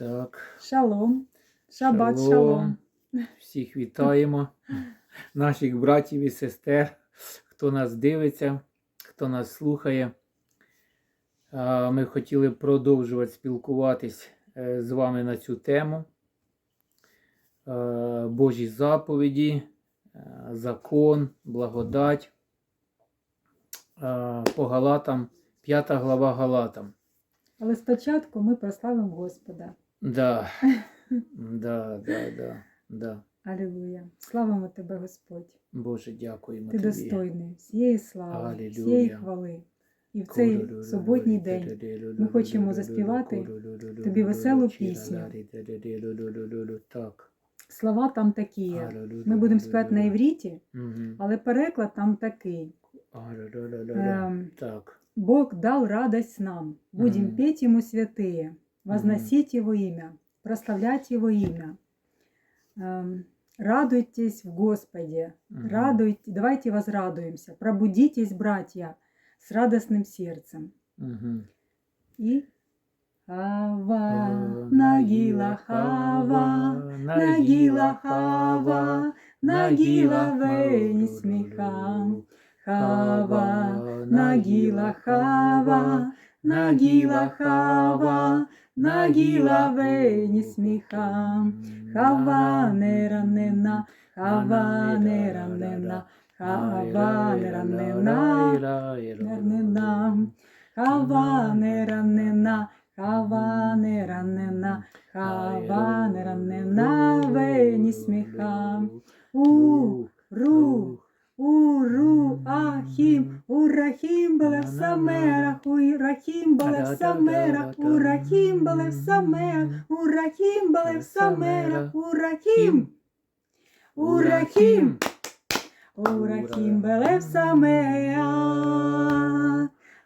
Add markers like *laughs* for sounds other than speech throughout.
Так. Шалом. Шабат шалом. Всіх вітаємо, наших братів і сестер, хто нас дивиться, хто нас слухає. Ми хотіли продовжувати спілкуватись е, з вами на цю тему. Божі заповіді, е, закон, благодать. По Галатам, 5 глава Галатам. Але спочатку ми прославимо Господа. *laughs* Да, да, да, да, да. Алілуя. Славимо тебе, Господь. Боже, дякуємо Ти тобі. достойний всієї слави, Алілуя. всієї хвали. І в цей суботній день ми хочемо заспівати тобі веселу пісню. Так. слова там такі. Ми будемо співати на івріті, але переклад там такий. Ем, Так. Бог дал радость нам. Будем петь Ему святые, возносить Его имя, прославлять Его имя. Эм, Радуйтесь в Господе, Мгм. радуйте, давайте возрадуемся, пробудитесь, братья, с радостным сердцем. И Хава, О, Нагила, Хава, Нагила, Хава, Нагила, Вені сміхам. Хава, Нагила, Хава, Нагила, Хава, Нагила, Вені сміхам. Хава не ранена, Хава не ранена, Хава не ранена, ранена. Хава не ранена, Хава не ранена, Хава не ранена, Вені сміхам. У, ру, Уру, Ахім, Урахім буле в самерах, Урахім в самерах, Урахім в самерах, Урахім в самерах, Урахім, Урахім, Урахім буле в самерах.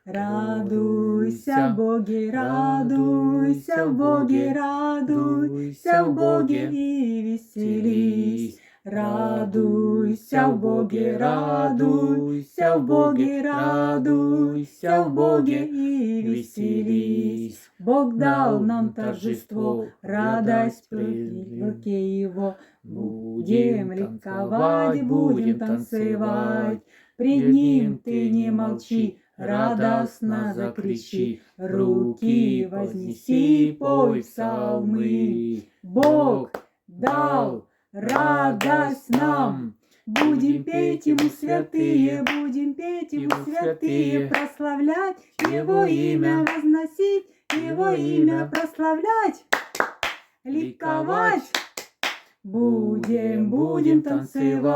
Радуйся, Боги, радуйся, Боги, радуйся, Боги. і веселись. Радуйся в Боге, радуйся в Боге, радуйся в Боге и веселись. Бог дал нам торжество, радость в Его. Будем ликовать, будем танцевать. Пред Ним ты не молчи, радостно закричи. Руки вознеси, пой псалмы. Бог дал радость нам. Будем петь Ему святые, будем петь Ему святые, прославлять Его имя, возносить! Его имя, прославлять, ликовать. Будем, будем танцевать.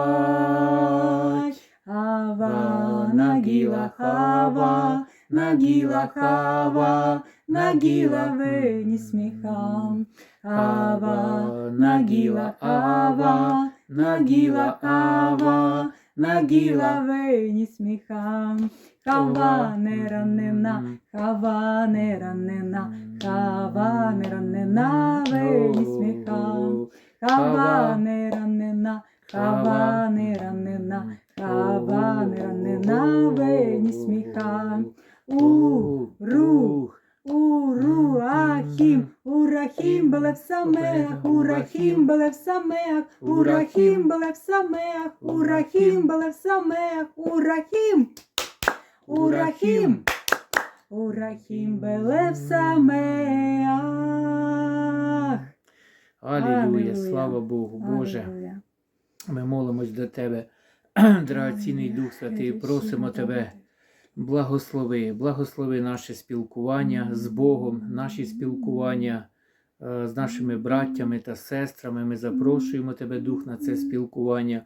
Ава, Нагила, Хава, Нагила, Хава, Нагила, Вені сміхам. Ава, Нагила, Ава, Нагила, Ава, Нагила, Вені сміхам. Хава не ранена, хава не ранена, хава не ранена, Вені сміхам. Хава не ранена, хава не Урахім буле в самех, Урахім. Буле в самех, Урахім. Буле в самех, Урахім. Буле в самех, Урахім, Урахім, Урахім буле в самех. Алілуя, слава Богу, Боже. Ми молимось до Тебе, *clears throat* драгоцінний Дух Святий, просимо Тебе. Благослови, благослови наше спілкування з Богом, наші спілкування з нашими браттями та сестрами. Ми запрошуємо Тебе, Дух, на це спілкування.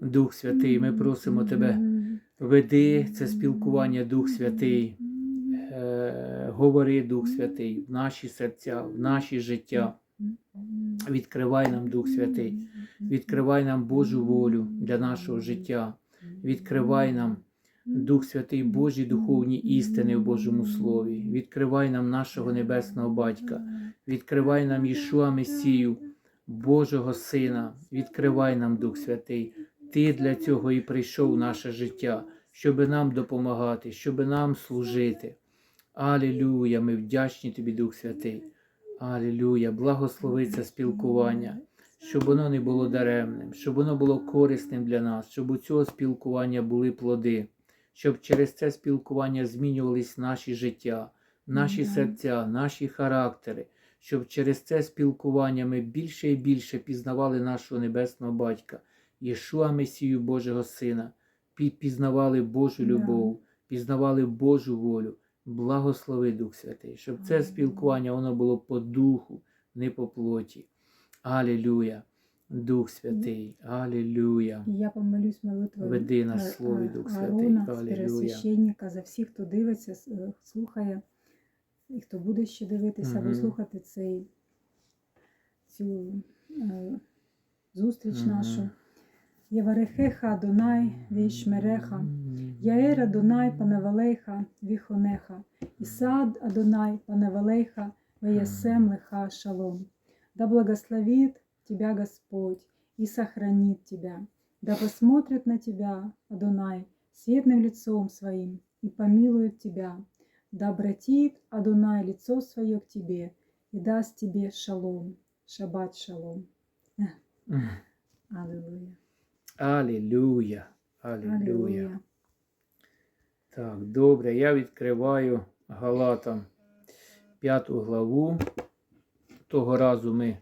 Дух Святий, ми просимо Тебе, веди це спілкування, Дух Святий. Е, Говори, Дух Святий, в наші серця, в наші життя. Відкривай нам, Дух Святий, відкривай нам Божу волю для нашого життя. Відкривай нам, Дух Святий, Божі духовні істини в Божому Слові. Відкривай нам нашого Небесного Батька. Відкривай нам Ішуа Месію, Божого Сина. Відкривай нам, Дух Святий. Ти для цього і прийшов в наше життя, щоб нам допомагати, щоб нам служити. Алілюя! Ми вдячні Тобі, Дух Святий. Алілюя, благослови це спілкування, щоб воно не було даремним, щоб воно було корисним для нас, щоб у цього спілкування були плоди, щоб через це спілкування змінювались наші життя, наші Мгм. серця, наші характери, щоб через це спілкування ми більше і більше пізнавали нашого небесного батька, Єшуа Месію Божого Сина, пі- пізнавали Божу любов, пізнавали Божу волю. Благослови Дух Святий, щоб це спілкування воно було по духу, не по плоті. Алілюя. Дух Святий, Алілюя. Я помолюсь молитвою Веди нас слові, Дух Святий. Алілюя. за всіх, хто дивиться, е, слухає, і хто буде ще дивитися або слухати цей, цю е, зустріч нашу. Єварехеха Адонай, вішмереха, М. Яер Адонай Панавалейха, Віхонеха, Ісад Адонай Панавалейха, Веясем Леха Шалом. Да благословит тебя Господь и сохранит тебя. Да посмотрит на тебя, Адонай, светлым лицом своим и помилует тебя. Да обратит Адонай лицо свое к тебе и даст тебе шалом. Шаббат шалом. М. Аллилуйя. Алілюя. Алілюя. Аллилуйя. Так, добре, я відкриваю Галатам п'яту главу. Того разу ми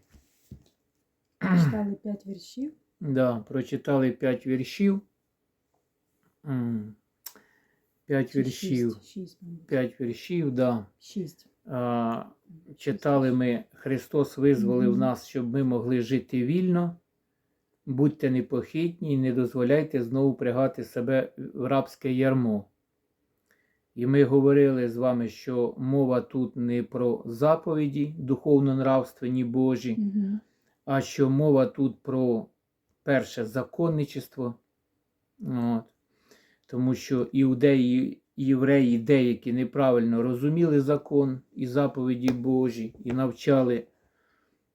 Читали п'ять віршів. да, прочитали п'ять віршів. П'ять віршів. П'ять віршів, да. Шість. А, читали ми Христос визволив нас, щоб ми могли жити вільно. Будьте непохитні і не дозволяйте знову прягати себе в рабське ярмо. І ми говорили з вами, що мова тут не про заповіді духовно-нравственні Божі, Мгм. А що мова тут про перше законничество. От. Тому що іудеї і євреї деякі неправильно розуміли закон і заповіді Божі, і навчали,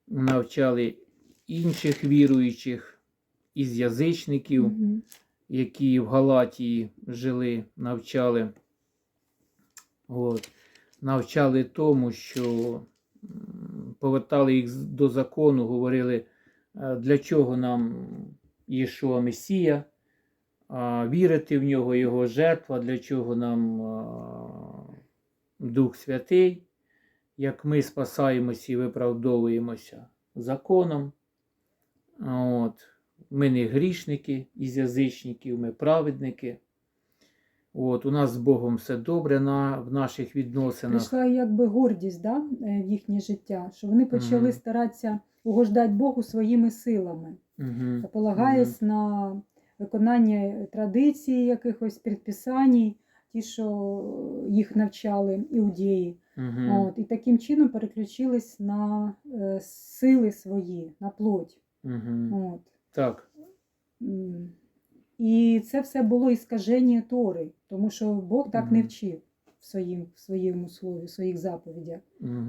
навчали інших віруючих із язичників, Мгм. які в Галатії жили, навчали. От. Навчали тому, що повертали їх до закону, говорили, е, для чого нам Єшуа Месія, вірити в нього, його жертва, для чого нам Дух Святий, як ми спасаємося і виправдовуємося законом. От. Ми не грішники із язичників, ми праведники. От, у нас з Богом все добре на, в наших відносинах. Прийшла якби гордість да, е, в їхнє життя, що вони почали Мгм. старатися угождати Богу своїми силами, Угу. полагаясь на виконання традицій, якихось предписань, ті, що їх навчали іудеї. Угу. От, і таким чином переключились на е, сили свої, на плоть. Угу. От. Так. М. І це все було іскаження Тори, тому що Бог так не вчив в, своїм, в своєму слові, в своїх заповідях.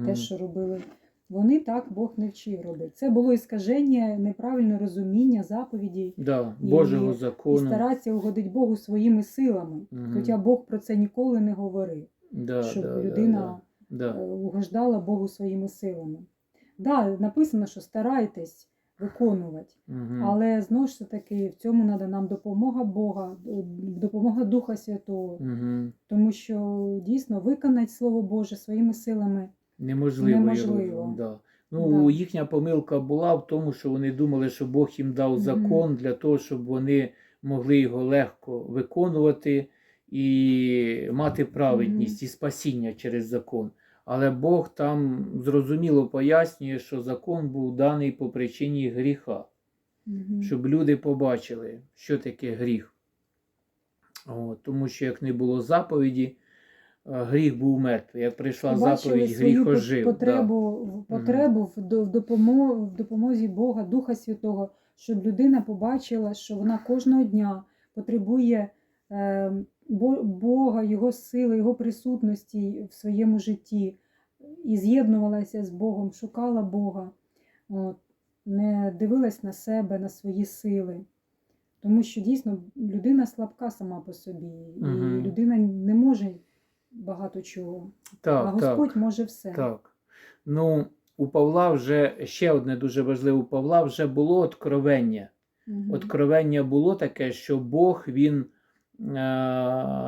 Те, що робили вони, так Бог не вчив робити. Це було іскаження, неправильне розуміння заповідей Да, І- Божого і закону. старатися угодити Богу своїми силами. Хоча Бог про це ніколи не говорив, да, щоб да, людина Да, е, да. угождала Богу своїми силами. Да, написано, що старайтесь виконувати. Угу. Але знову ж таки в цьому треба нам допомога Бога, допомога Духа Святого, Угу. тому що дійсно виконати Слово Боже своїми силами. Неможливо. Неможливо. Да. Ну, Да. їхня помилка була в тому, що вони думали, що Бог їм дав закон для того, щоб вони могли його легко виконувати і мати праведність і спасіння через закон. Але Бог там зрозуміло пояснює, що закон був даний по причині гріха, Мгм. щоб люди побачили, що таке гріх. От, тому що як не було заповіді, е, гріх був мертвий. Як прийшла Побачили заповідь, гріх ожив. да. потребу, в- потребу в, в, допомо- в допомозі Бога, Духа Святого, щоб людина побачила, що вона кожного дня потребує Бога, Його сили, Його присутності в своєму житті і з'єднувалася з Богом, шукала Бога, от, не дивилась на себе, на свої сили. Тому що дійсно людина слабка сама по собі, і людина не може багато чого. Так, а Господь так, може все. так. Ну, у Павла вже ще одне дуже важливе, у Павла вже було откровення. Мгм. Откровення було таке, що Бог він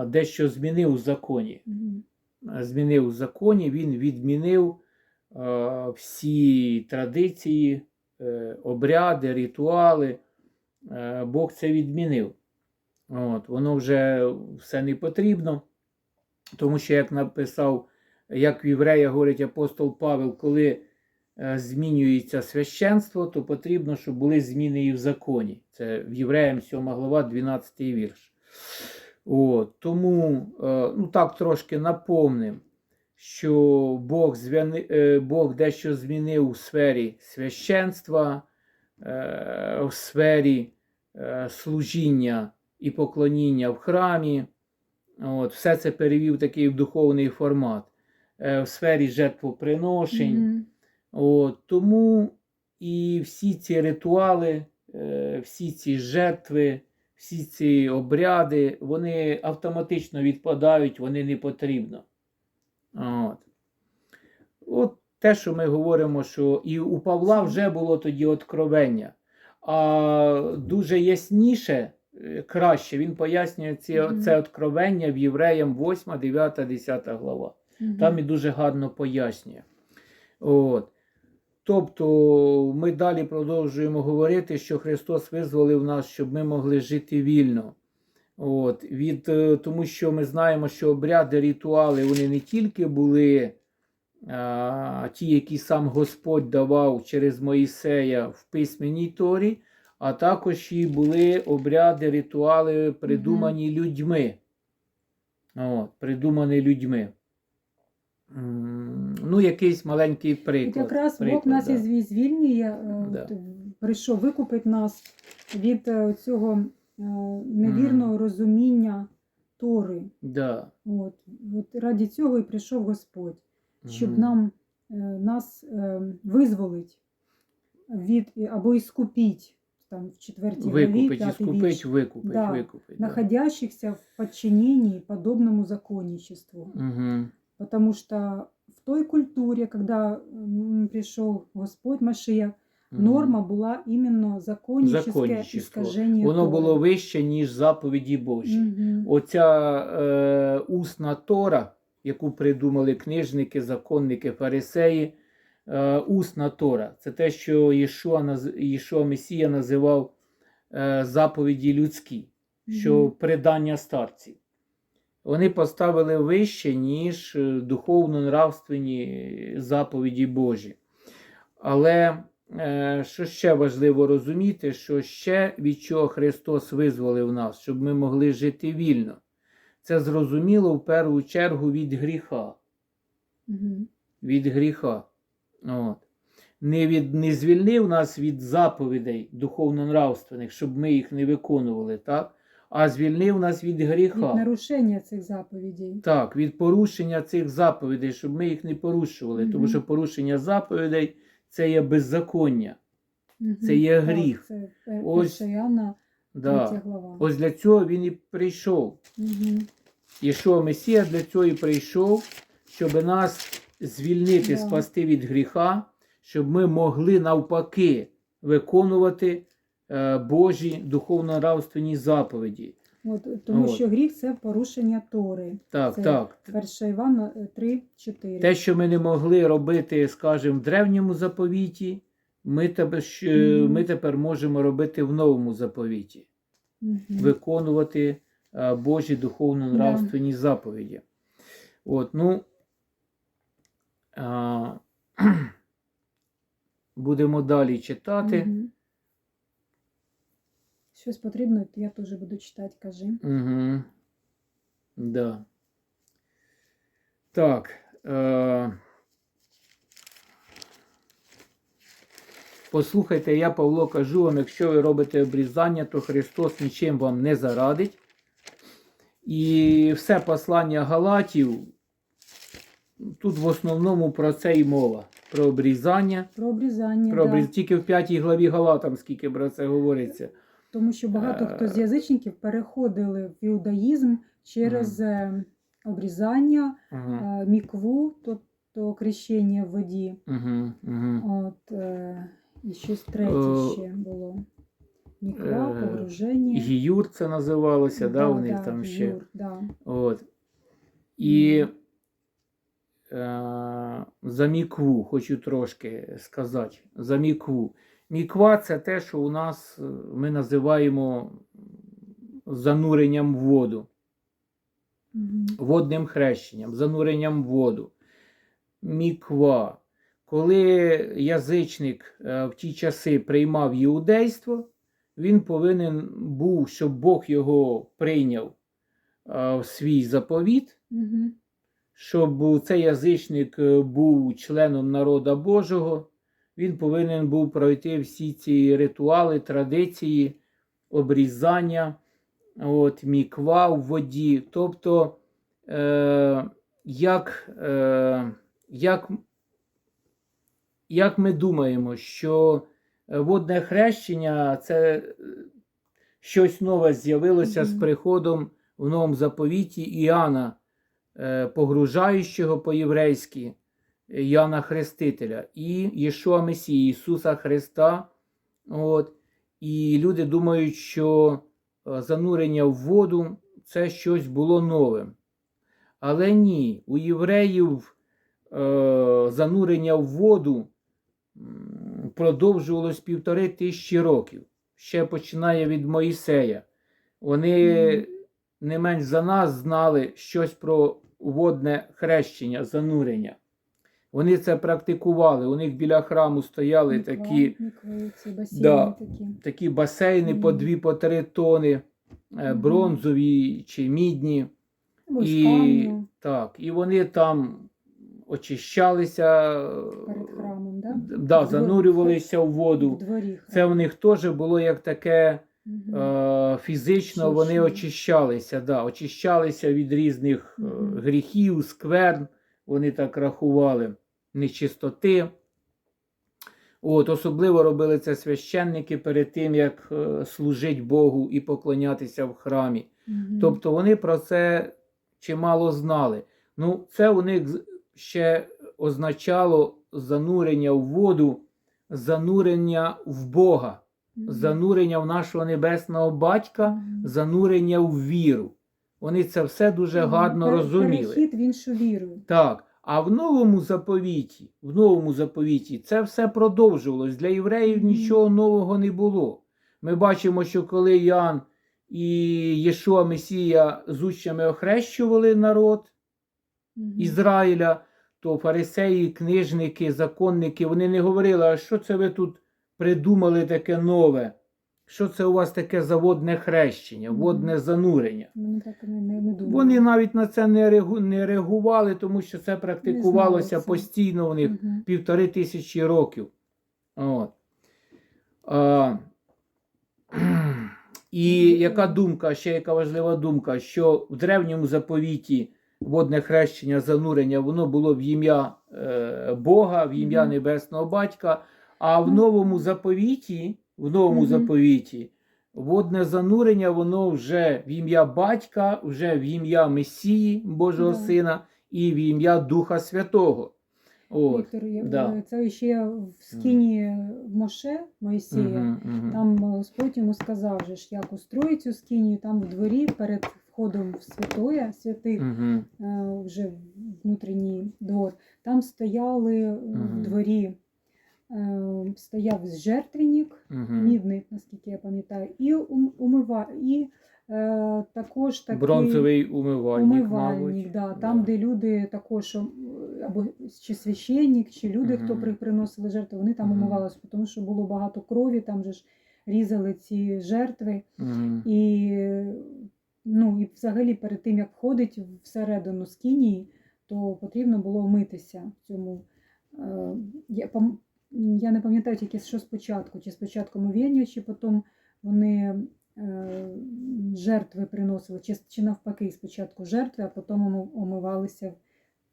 дещо змінив у законі. Змінив у законі, він відмінив е, всі традиції, е, обряди, ритуали. Е, Бог це відмінив. От, воно вже все не потрібно, тому що, як написав, як в єврея говорить апостол Павел, коли е, змінюється священство, то потрібно, щоб були зміни і в законі. Це в Євреям 7 глава, 12 вірш. От, тому е, ну так трошки напомним, що Бог, звяни, е, Бог дещо змінив у сфері священства, в сфері е, служіння і поклоніння в храмі. От, все це перевів такий в духовний формат. В сфері жертвоприношень. Мгм. От, тому і всі ці ритуали, всі ці жертви, всі ці обряди, вони автоматично відпадають, вони не потрібно. От. От те, що ми говоримо, що і у Павла вже було тоді откровення. А дуже ясніше, е, краще він пояснює ці, Мгм. це откровення в Євреям 8, 9, 10 глава. Мгм. Там і дуже гарно пояснює. От. Тобто ми далі продовжуємо говорити, що Христос визволив нас, щоб ми могли жити вільно. От. Від, е, тому що ми знаємо, що обряди, ритуали вони не тільки були а, ті, які сам Господь давав через Моїсея в письменній Торі, а також і були обряди, ритуали, придумані людьми. От, придумані людьми. Ну, якийсь маленький приклад. якраз Бог нас да. і звільнює, е, Да. прийшов викупить нас від е, цього е, невірного розуміння Тори. Да. От, от раді цього і прийшов Господь, щоб Мгм. нам е, нас е, визволить від або іскупіть там в четвертій главі, Викупить, п'ятий іскупить, вірш, викупить, Да. викупить. да. в подчинении подобному законничеству. Мгм. Потому что в той культуре, когда пришел Господь Машия, норма была именно законническое Законничество. искажение Воно було вище, ніж заповіді Божі. Мгм. Оця е, усна Тора, яку придумали книжники, законники, фарисеї, е, усна Тора це те, що Єшуа, Єшуа Месія називав е, заповіді людські, що Мгм. предання старців. Вони поставили вище, ніж е, духовно-нравственні заповіді Божі. Але е, що ще важливо розуміти, що ще від чого Христос визволив нас, щоб ми могли жити вільно. Це зрозуміло в першу чергу від гріха. Мгм. Від гріха. От. Не, від, не звільнив нас від заповідей духовно-нравственних, щоб ми їх не виконували, так? А звільнив нас від Від гріха. нарушення цих заповідей. Так, від порушення цих заповідей, щоб ми їх не порушували. Тому що порушення заповідей це є беззаконня. Мгм. Це є Так, гріх. Це пер- Ось, Іоанна, Да. глава. Ось для цього він і прийшов. Мгм. Ішов Месія для цього і прийшов, щоб нас звільнити, Да. спасти від гріха, щоб ми могли навпаки виконувати е, Божі духовно-нравственні заповіді. От, тому От. що гріх це порушення Тори. Так, Це так. Перша Івана 3, 4. Те, що ми не могли робити, скажімо, в древньому заповіті, ми тепер, щ- Мгм. ми тепер можемо робити в новому заповіті. Мгм. виконувати е, Божі духовно-нравственні заповіді. От, ну, а, *clears throat* будемо далі читати. Мгм. Щось потрібно, то я теж буду читати, кажи. Угу. Да. Так. Е... Послухайте, я Павло кажу вам, якщо ви робите обрізання, то Христос нічим вам не зарадить. І все послання Галатів, тут в основному про це і мова. Про обрізання. Про обрізання. Про да. Тільки в п'ятій главі Галатам, скільки про це говориться. Тому що багато хто з Е. язичників переходили в іудаїзм через е, обрізання, е, мікву, то- то крещення в воді. От, і щось третє ще було. Міква, погруження. Гіюр це називалося, да, у них там ще. Юр, да. От. І е, за мікву хочу трошки сказати. За мікву. Міква це те, що у нас е, ми називаємо зануренням в воду, водним хрещенням, зануренням в воду. Міква. Коли язичник е, в ті часи приймав іудейство, він повинен був, щоб Бог його прийняв е, в свій заповіт, щоб цей язичник був членом народа Божого, він повинен був пройти всі ці ритуали, традиції, обрізання, от, міква в воді. Тобто, е, як, е, як, як ми думаємо, що водне хрещення це щось нове з'явилося з приходом в новому заповіті Іоанна, е, погружаючого по-єврейськи Яна Хрестителя і Єшуа Месії, Ісуса Христа. От. І люди думають, що е, занурення в воду це щось було новим. Але ні, у євреїв е, занурення в воду продовжувалось півтори тисячі років. Ще починає від Моїсея. Вони не менш за нас знали щось про водне хрещення, занурення. Вони це практикували. У них біля храму стояли Міква, такі, басейни Да. такі. такі басейни по Мгм. 2-3 тони, е, Мгм. бронзові чи мідні. Або І, так, і вони там очищалися, перед храмом, да? да, занурювалися в В воду. дворі. Це у них теж було як таке Мгм. е, фізично вони очищалися, да, очищалися від різних е, Мгм. гріхів, скверн, вони так рахували, нечистоти. От, особливо робили це священники перед тим, як е, служить Богу і поклонятися в храмі. Мгм. Тобто вони про це чимало знали. Ну, це у них ще означало занурення в воду, занурення в Бога, Мгм. занурення в нашого небесного батька, Мгм. занурення в віру. Вони це все дуже Мгм. гарно Пер- розуміли. Перехід в іншу віру. Так. А в новому заповіті, в новому заповіті це все продовжувалось. Для євреїв нічого нового не було. Ми бачимо, що коли Ян і Єшуа Месія з учнями охрещували народ Ізраїля, то фарисеї, книжники, законники, вони не говорили, а що це ви тут придумали таке нове? Що це у вас таке заводне хрещення, водне занурення? Вони так не, не, не думали. Вони навіть на це не, реагу... не реагували, тому що це практикувалося постійно у них півтори тисячі років. От. А, *clears throat* і яка думка, ще яка важлива думка, що в древньому заповіті водне хрещення, занурення, воно було в ім'я е, Бога, в ім'я. Небесного Батька, а в Ну. новому заповіті, в новому Мгм. заповіті, водне занурення, воно вже в ім'я Батька, вже в ім'я Месії, Божого Да. Сина, і в ім'я Духа Святого. От. Віктор, я- да. це ще в скині Моше Моїсея. Мгм, мгм. Там Господь йому сказав, же ж, як устроїть цю скинію, там в дворі перед входом в святоє, святих, е, вже внутрішній двор, там стояли Мгм. в дворі, стояв жертвенник, Мгм. мідний, наскільки я пам'ятаю, і умива, і е, також такий Бронзовий умивальник, умивальник, мабуть. да, там, Да. де люди також або чи священник, чи люди, хто при, приносили жертви, вони там Мгм. умивалися, тому що було багато крові, там же ж різали ці жертви. Мгм. І, ну, і взагалі перед тим, як входить всередину скинії, то потрібно було вмитися в цьому. Е, Я, не пам'ятаю тільки, що спочатку, чи спочатку мовіння, чи потім вони е, жертви приносили, чи, чи навпаки, спочатку жертви, а потім омивалися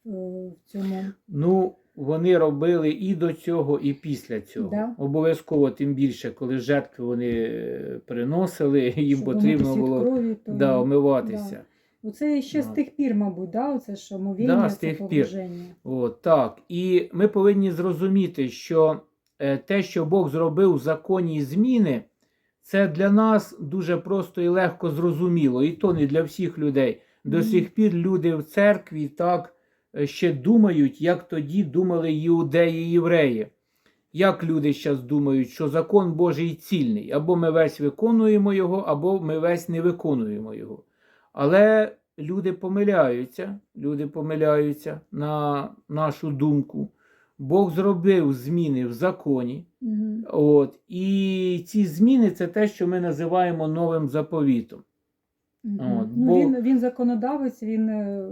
в, е, цьому. Ну, вони робили і до цього, і після цього. Да. Обов'язково, тим більше, коли жертви вони е, приносили, їм щоб потрібно було крові, то, да, омиватися. Оце ще з тих пір, мабуть, да? Оце що мовіння, Да, з це тих пір. погруження. От, так. І ми повинні зрозуміти, що е, те, що Бог зробив в законі зміни, це для нас дуже просто і легко зрозуміло, і то не для всіх людей. До сих пір люди в церкві так е, ще думають, як тоді думали іудеї і євреї. Як люди зараз думають, що закон Божий цільний, або ми весь виконуємо його, або ми весь не виконуємо його. Але люди помиляються, люди помиляються на нашу думку. Бог зробив зміни в законі. Мгм. От, і ці зміни це те, що ми називаємо новим заповітом. Мгм. От, ну, бо- він, він законодавець, він е,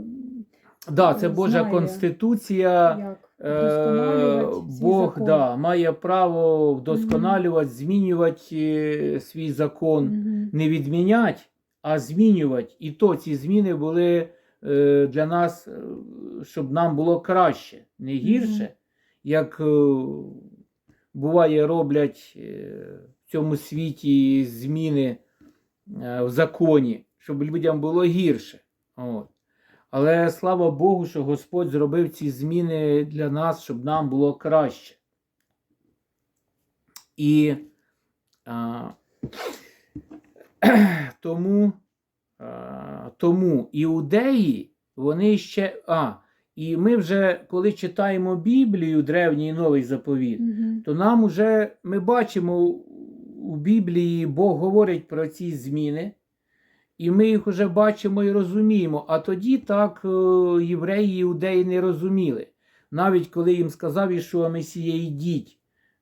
Да, це Божа Знає. конституція. як Е, Бог да, має право вдосконалювати, змінювати е, свій закон. Мгм. не відміняти, а змінювати. І то ці зміни були е, для нас, е, щоб нам було краще, не гірше, Мгм. як е, буває, роблять е, в цьому світі зміни е, в законі, щоб людям було гірше. От. Але слава Богу, що Господь зробив ці зміни для нас, щоб нам було краще. І а, *clears throat* тому, а, тому іудеї, вони ще. А, і ми вже, коли читаємо Біблію, древній і новий заповіт, Мгм. то нам уже ми бачимо у Біблії, Бог говорить про ці зміни, і ми їх вже бачимо і розуміємо. А тоді так е, євреї і іудеї не розуміли. Навіть коли їм сказав Ішуа Месія, йдіть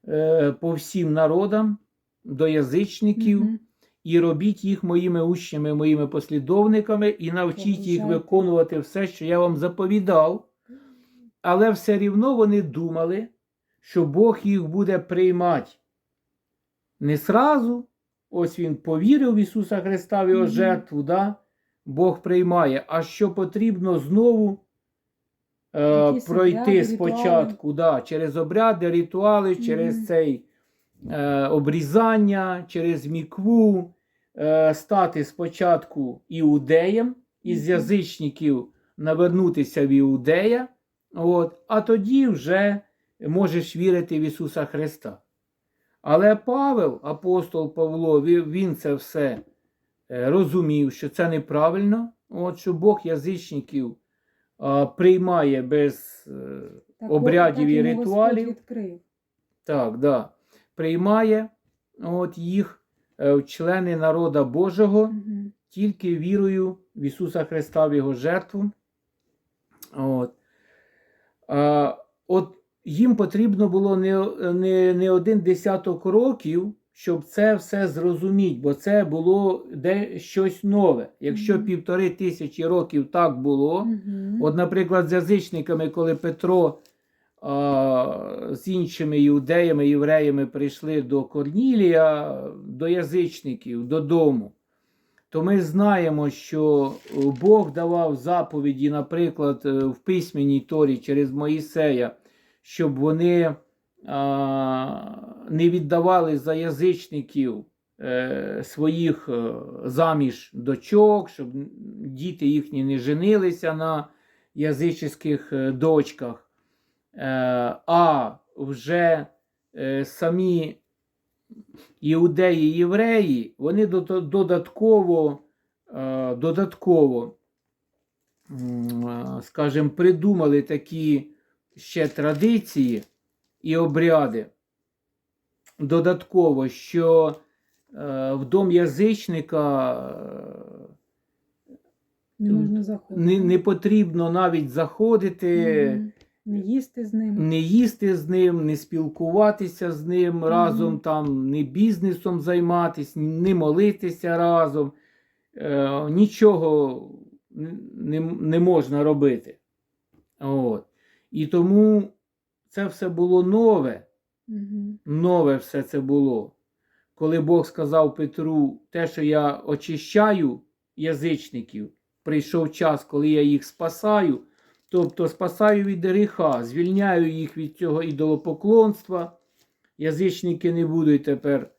е, по всім народам до язичників Мгм. І робіть їх моїми учнями, моїми послідовниками, і навчіть їх виконувати все, що я вам заповідав. Але все рівно вони думали, що Бог їх буде приймати. Не сразу, ось він повірив в Ісуса Христа в Його жертву, да? Бог приймає. А що потрібно знову е, пройти обряди, спочатку, да, через обряди, ритуали, через Мгм. цей е, обрізання, через мікву, е, стати спочатку іудеєм, із язичників навернутися в іудея, от, а тоді вже можеш вірити в Ісуса Христа. Але Павел, апостол Павло, він, це все е, розумів, що це неправильно, от, що Бог язичників а, приймає без. е, Так, обрядів так і ритуалів. Так, да. Приймає от їх члени народа Божого тільки вірою в Ісуса Христа в Його жертву. От. От їм потрібно було не, не, не один десяток років, щоб це все зрозуміти, бо це було де щось нове. Якщо Мгм. півтори тисячі років так було, Мгм. От, наприклад, з язичниками, коли Петро з іншими іудеями, євреями прийшли до Корнілія, до язичників, додому, то ми знаємо, що Бог давав заповіді, наприклад, е, в письменній Торі через Моїсея, щоб вони не віддавали за язичників е, своїх е, заміж дочок, щоб діти їхні не женилися на язичних дочках. Е, а вже е, самі іудеї і євреї, вони додатково, е, додатково, скажімо, придумали такі ще традиції і обряди. Додатково, що в дом язичника Не не, не потрібно навіть заходити, Мгм. Не їсти з ним. не їсти з ним, не спілкуватися з ним разом, там, не бізнесом займатися, не молитися разом. Е, нічого не, не можна робити. От. І тому це все було нове. Мгм. нове все це було. Коли Бог сказав Петру, те, що я очищаю язичників, прийшов час, коли я їх спасаю, тобто спасаю від гріха, звільняю їх від цього ідолопоклонства. Язичники не будуть тепер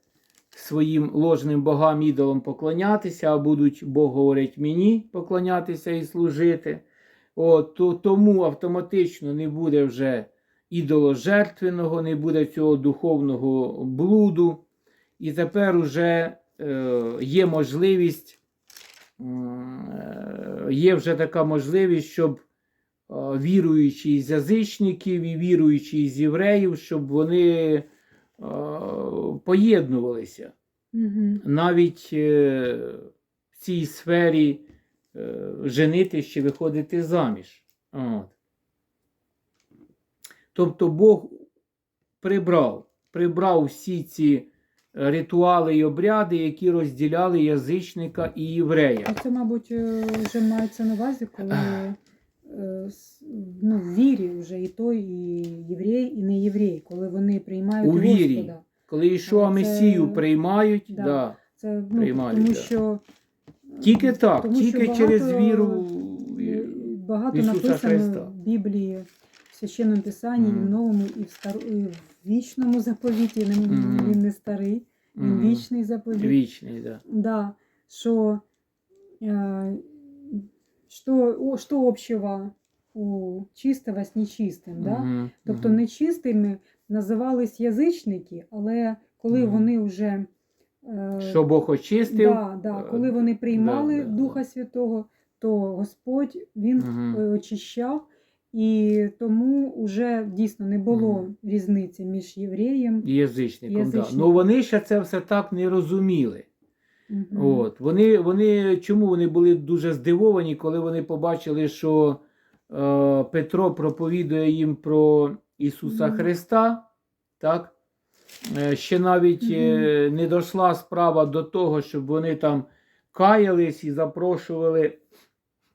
своїм ложним богам ідолам поклонятися, а будуть, Бог говорить, мені поклонятися і служити. От, то, тому автоматично не буде вже ідоложертвеного, не буде цього духовного блуду. І тепер уже е, є можливість, е, є вже така можливість, щоб віруючі з язичників і віруючі з євреїв, щоб вони е, поєднувалися Угу. навіть е, в цій сфері е, женитись чи виходити заміж. От. Тобто Бог прибрав, прибрав всі ці ритуали і обряди, які розділяли язичника і єврея. Це, мабуть, е, вже мається на увазі, коли е, ну, в вірі вже і той, і єврей, і не єврей, коли вони приймають У вірі. Господа. Коли Ішуа Це- Месію приймають, да. да. Це ну, Приймають, тому да. що тільки так, тому тільки що через віру. е, багато Ісуса написано Христа. в Біблії, в священному писанні, і в новому, і в стар... і в вічному заповіті. Він, він не старий, він Мгм. вічний заповіт. Вічний, да. Да, что, э, что, что общего у чистого з нечистим. Да? Мгм, Тобто мгм. нечистими називались язичники, але коли Мгм. вони вже е, Що Бог очистив, да, да, е, коли вони приймали да, да, Духа. Святого, то Господь він е, очищав, і тому вже дійсно не було Мгм. різниці між євреєм. І язичником, Да. Ну вони ще це все так не розуміли. Мгм. От. Вони, вони, чому вони були дуже здивовані, коли вони побачили, що е, Петро проповідує їм про Ісуса угу. Христа. Так? Е, ще навіть е, не дійшла справа до того, щоб вони там каялись і запрошували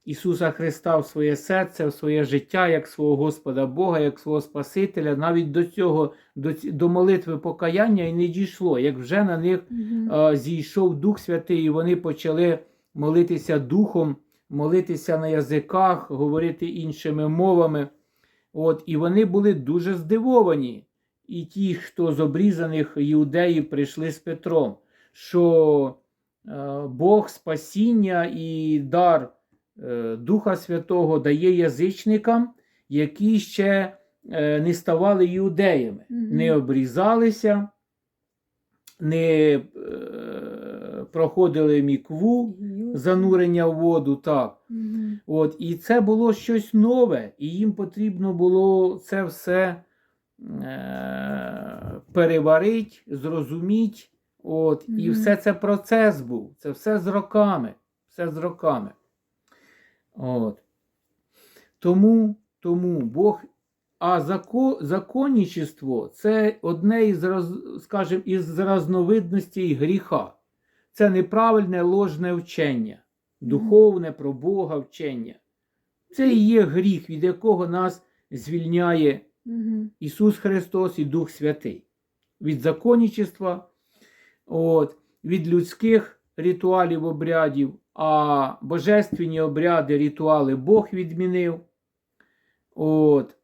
Ісуса Христа в своє серце, в своє життя, як свого Господа Бога, як свого Спасителя. Навіть до цього, до, до молитви покаяння і не дійшло, як вже на них Мгм. е, зійшов Дух Святий, і вони почали молитися Духом, молитися на язиках, говорити іншими мовами. От, і вони були дуже здивовані. І ті, хто з обрізаних іудеїв прийшли з Петром, що е, Бог спасіння і дар Духа Святого дає язичникам, які ще е, не ставали іудеями, Мгм. не обрізалися, не е, проходили мікву, занурення в воду. так. Мгм. От, і це було щось нове, і їм потрібно було це все е, переварити, зрозуміти. От, І все це процес був. Це все з роками. Все з роками. От. Тому, тому Бог. А зако, законничество це одне із, скажімо, із разновидностей гріха. Це неправильне ложне вчення, духовне про Бога вчення. Це і є гріх, від якого нас звільняє. Ісус Христос і Дух Святий. Від законничества, от, від людських ритуалів обрядів, а божественні обряди, ритуали Бог відмінив. От.